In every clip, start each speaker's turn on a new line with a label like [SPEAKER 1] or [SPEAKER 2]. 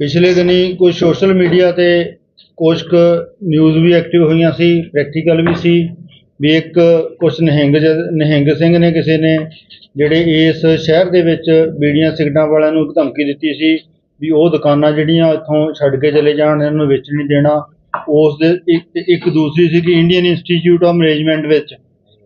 [SPEAKER 1] ਪਿਛਲੇ ਦਿਨੀ ਕੁਝ ਸੋਸ਼ਲ ਮੀਡੀਆ ਤੇ ਕੁਝ ਕੁ ਨਿਊਜ਼ ਵੀ ਐਕਟਿਵ ਹੋਈਆਂ ਸੀ, ਪ੍ਰੈਕਟੀਕਲ ਵੀ ਸੀ, ਵੀ ਇੱਕ ਕੁਛ ਨਿਹੰਗ ਜ- ਨਿਹੰਗ ਸਿੰਘ ਨੇ ਕਿਸੇ ਨੇ ਜਿਹੜੇ ਇਸ ਸ਼ਹਿਰ ਦੇ ਵਿੱਚ ਬੀੜੀਆਂ ਸਿਗਰਟਾਂ ਵਾਲਿਆਂ ਨੂੰ ਧਮਕੀ ਦਿੱਤੀ ਸੀ ਵੀ ਉਹ ਦੁਕਾਨਾਂ ਜਿਹੜੀਆਂ ਇੱਥੋਂ ਛੱਡ ਕੇ ਚਲੇ ਜਾਣ, ਇਹਨਾਂ ਨੂੰ ਵੇਚਣ ਨਹੀਂ ਦੇਣਾ। ਉਸ ਦੇ ਇੱਕ ਇੱਕ ਦੂਸਰੀ ਸੀ ਕਿ ਇੰਡੀਅਨ ਇੰਸਟੀਚਿਊਟ ਆਫ ਮੈਨੇਜਮੈਂਟ ਵਿੱਚ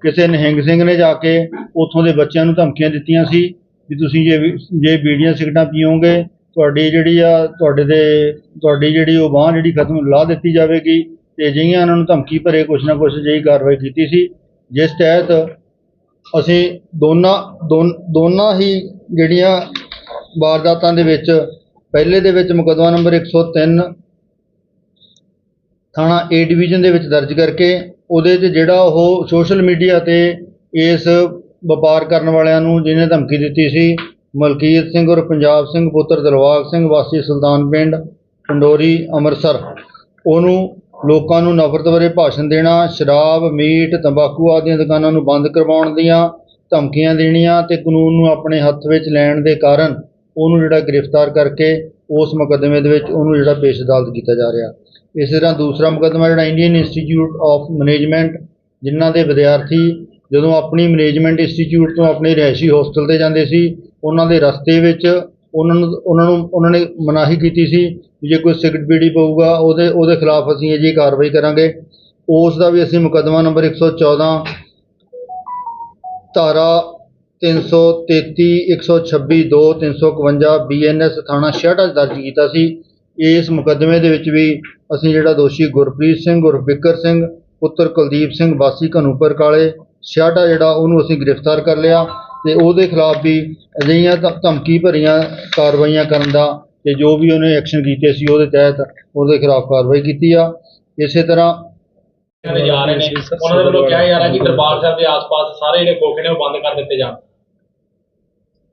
[SPEAKER 1] ਕਿਸੇ ਨਿਹੰਗ ਸਿੰਘ ਨੇ ਜਾ ਕੇ ਉੱਥੋਂ ਦੇ ਬੱਚਿਆਂ ਨੂੰ ਧਮਕੀਆਂ ਦਿੱਤੀਆਂ ਸੀ ਵੀ ਤੁਸੀਂ ਜੇ ਵੀ- ਜੇ ਬੀੜੀਆਂ ਸਿਗਰਟਾਂ ਪੀਓਗੇ ਤੁਹਾਡੀ ਜਿਹੜੀ ਆ, ਤੁਹਾਡੇ ਦੇ, ਤੁਹਾਡੀ ਜਿਹੜੀ ਉਹ ਬਾਂਹ ਜਿਹੜੀ ਖਤਮ ਲਾ ਦਿੱਤੀ ਜਾਵੇਗੀ ਤੇ ਅਜਿਹੀਆਂ ਉਹਨਾਂ ਨੂੰ ਧਮਕੀ ਭਰੇ ਕੁਛ ਨਾ ਕੁਛ ਅਜਿਹੀ ਕਾਰਵਾਈ ਕੀਤੀ ਸੀ, ਜਿਸ ਤਹਿਤ ਅਸੀਂ ਦੋਨਾਂ ਦੋਨ- ਦੋਨਾਂ ਹੀ ਜਿਹੜੀਆਂ ਵਾਰਦਾਤਾਂ ਦੇ ਵਿੱਚ, ਪਹਿਲੇ ਦੇ ਵਿੱਚ ਮੁਕੱਦਮਾ ਨੰਬਰ 103 ਥਾਣਾ ਏ ਡਿਵੀਜ਼ਨ ਦੇ ਵਿੱਚ ਦਰਜ ਕਰਕੇ, ਉਹਦੇ 'ਚ ਜਿਹੜਾ ਉਹ ਸੋਸ਼ਲ ਮੀਡੀਆ ਤੇ ਇਸ ਵਪਾਰ ਕਰਨ ਵਾਲਿਆਂ ਨੂੰ ਜਿਹਨੇ ਧਮਕੀ ਦਿੱਤੀ ਸੀ ਮਲਕੀਤ ਸਿੰਘ ਔਰ ਪੰਜਾਬ ਸਿੰਘ ਪੁੱਤਰ ਦਿਲਵਾਗ ਸਿੰਘ ਵਾਸੀ ਸੁਲਤਾਨ ਪਿੰਡ ਪੰਡੋਰੀ, ਅੰਮ੍ਰਿਤਸਰ। ਉਹਨੂੰ ਲੋਕਾਂ ਨੂੰ ਨਫ਼ਰਤ ਬਾਰੇ ਭਾਸ਼ਣ ਦੇਣਾ, ਸ਼ਰਾਬ, ਮੀਟ, ਤੰਬਾਕੂ ਆਦਿ ਦੀਆਂ ਦੁਕਾਨਾਂ ਨੂੰ ਬੰਦ ਕਰਵਾਉਣ ਦੀਆਂ ਧਮਕੀਆਂ ਦੇਣੀਆਂ ਤੇ ਕਾਨੂੰਨ ਨੂੰ ਆਪਣੇ ਹੱਥ ਵਿੱਚ ਲੈਣ ਦੇ ਕਾਰਨ ਉਹਨੂੰ ਜਿਹੜਾ ਗ੍ਰਿਫਤਾਰ ਕਰਕੇ ਉਸ ਮੁਕੱਦਮੇ ਦੇ ਵਿੱਚ ਉਹਨੂੰ ਜਿਹੜਾ ਪੇਸ਼ ਅਦਾਲਤ ਕੀਤਾ ਜਾ ਰਿਹਾ। ਇਸੇ ਤਰ੍ਹਾਂ ਦੂਸਰਾ ਮੁਕੱਦਮਾ ਜਿਹੜਾ ਇੰਡੀਅਨ ਇੰਸਟੀਚਿਊਟ ਆਫ ਮੈਨੇਜਮੈਂਟ, ਜਿਨ੍ਹਾਂ ਦੇ ਵਿਦਿਆਰਥੀ ਜਦੋਂ ਆਪਣੀ ਮੈਨੇਜਮੈਂਟ ਇੰਸਟੀਚਿਊਟ ਤੋਂ ਆਪਣੇ ਰਿਹਾਇਸ਼ੀ ਹੋਸਟਲ ਤੇ ਜਾਂਦੇ ਸੀ ਉਹਨਾਂ ਦੇ ਰਸਤੇ ਵਿੱਚ ਉਹਨਾਂ ਨੂੰ ਉਹਨਾਂ ਨੂੰ, ਉਹਨਾਂ ਨੇ ਮਨਾਹੀ ਕੀਤੀ ਸੀ ਵੀ ਜੇ ਕੋਈ ਸਿਗਰਟ ਬੀੜੀ ਪਊਗਾ, ਉਹਦੇ ਉਹਦੇ ਖਿਲਾਫ ਅਸੀਂ ਅਜਿਹੀ ਕਾਰਵਾਈ ਕਰਾਂਗੇ। ਉਸ ਦਾ ਵੀ ਅਸੀਂ ਮੁਕੱਦਮਾ ਨੰਬਰ 114 ਧਾਰਾ 333 126 2 351 ਬੀਐਨਐਸ ਥਾਣਾ ਛਿਆਟਾ 'ਚ ਦਰਜ ਕੀਤਾ ਸੀ। ਇਸ ਮੁਕੱਦਮੇ ਦੇ ਵਿੱਚ ਵੀ ਅਸੀਂ ਜਿਹੜਾ ਦੋਸ਼ੀ ਗੁਰਪ੍ਰੀਤ ਸਿੰਘ ਗੁਰਬਿੱਕਰ ਸਿੰਘ, ਪੁੱਤਰ ਕੁਲਦੀਪ ਸਿੰਘ ਵਾਸੀ ਘਨੂਪਰ ਕਾਲੇ ਛਿਆਟਾ ਜਿਹੜਾ ਉਹਨੂੰ ਅਸੀਂ ਗ੍ਰਿਫਤਾਰ ਕਰ ਲਿਆ। ਤੇ ਉਹਦੇ ਖਿਲਾਫ ਵੀ ਅਜਿਹੀਆਂ ਧਮ- ਧਮਕੀ ਭਰੀਆਂ ਕਾਰਵਾਈਆਂ ਕਰਨ ਦਾ ਤੇ ਜੋ ਵੀ ਉਹਨੇ ਐਕਸ਼ਨ ਕੀਤੇ ਸੀ ਉਹਦੇ ਤਹਿਤ ਉਹਦੇ ਖਿਲਾਫ ਕਾਰਵਾਈ ਕੀਤੀ ਆ। ਇਸੇ ਤਰ੍ਹਾਂ
[SPEAKER 2] ਜਿਹੜੇ ਜਾ ਰਹੇ ਨੇ? ਉਹਨਾਂ ਦੇ ਵੱਲੋਂ ਕਿਹਾ ਜਾ ਰਿਹਾ ਕਿ ਦਰਬਾਰ ਸਾਹਿਬ ਦੇ ਆਸ-ਪਾਸ ਸਾਰੇ ਜਿਹੜੇ ਖੋਖੇ ਨੇ ਉਹ ਬੰਦ ਕਰ ਦਿੱਤੇ ਜਾਣ।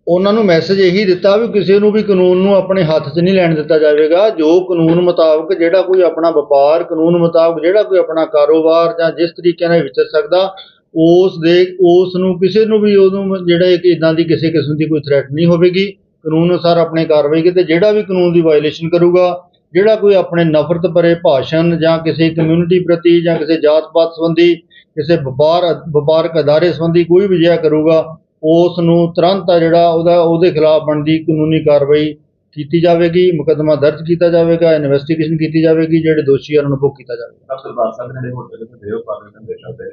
[SPEAKER 1] ਉਹਨਾਂ ਨੂੰ ਮੈਸੇਜ ਇਹੀ ਦਿੱਤਾ ਵੀ ਕਿਸੇ ਨੂੰ ਵੀ ਕਾਨੂੰਨ ਨੂੰ ਆਪਣੇ ਹੱਥ 'ਚ ਨਹੀਂ ਲੈਣ ਦਿੱਤਾ ਜਾਵੇਗਾ। ਜੋ ਕਾਨੂੰਨ ਮੁਤਾਬਕ ਜਿਹੜਾ ਕੋਈ ਆਪਣਾ ਵਪਾਰ ਕਾਨੂੰਨ ਮੁਤਾਬਕ ਜਿਹੜਾ ਕੋਈ ਆਪਣਾ ਕਾਰੋਬਾਰ ਜਾਂ ਜਿਸ ਤਰੀਕੇ ਨਾਲ ਵਿਚਰ ਸਕਦਾ ਉਸ ਦੇ ਉਸ ਨੂੰ ਕਿਸੇ ਨੂੰ ਵੀ ਉਹਨੂੰ ਜਿਹੜਾ ਇੱਕ ਇੱਦਾਂ ਦੀ ਕਿਸੇ ਕਿਸਮ ਦੀ ਕੋਈ ਥ੍ਰੈਟ ਨਹੀਂ ਹੋਵੇਗੀ ਕਾਨੂੰਨ ਅਨੁਸਾਰ ਆਪਣੇ ਕਾਰਵਾਈ ਕੀਤੇ ਜਿਹੜਾ ਵੀ ਕਾਨੂੰਨ ਦੀ ਵਾਇਲੇਸ਼ਨ ਕਰੂਗਾ ਜਿਹੜਾ ਕੋਈ ਆਪਣੇ ਨਫ਼ਰਤ ਭਰੇ ਭਾਸ਼ਣ ਜਾਂ ਕਿਸੇ ਕਮਿਊਨਿਟੀ ਪ੍ਰਤੀ ਜਾਂ ਕਿਸੇ ਜਾਤ ਪਾਤ ਸੰਬੰਧੀ ਕਿਸੇ ਵਪਾਰ ਵਪਾਰਕ ਅਦਾਰੇ ਸੰਬੰਧੀ ਕੋਈ ਵੀ ਅਜਿਹਾ ਕਰੂਗਾ ਉਸ ਨੂੰ ਤੁਰੰਤ ਆ ਜਿਹੜਾ ਉਹਦਾ ਉਹਦੇ ਖਿਲਾਫ ਬਣਦੀ ਕਾਨੂੰਨੀ ਕਾਰਵਾਈ ਕੀਤੀ ਜਾਵੇਗੀ ਮੁਕੱਦਮਾ ਦਰਜ ਕੀਤਾ ਜਾਵੇਗਾ ਇਨਵੈਸਟੀਗੇਸ਼ਨ ਕੀਤੀ ਜਾਵੇਗੀ ਜਿਹੜੇ ਦੋਸ਼ੀ ਆ ਉਹਨਾਂ ਨੂੰ ਭੁਗਤ ਕੀਤਾ ਜਾਵੇਗਾ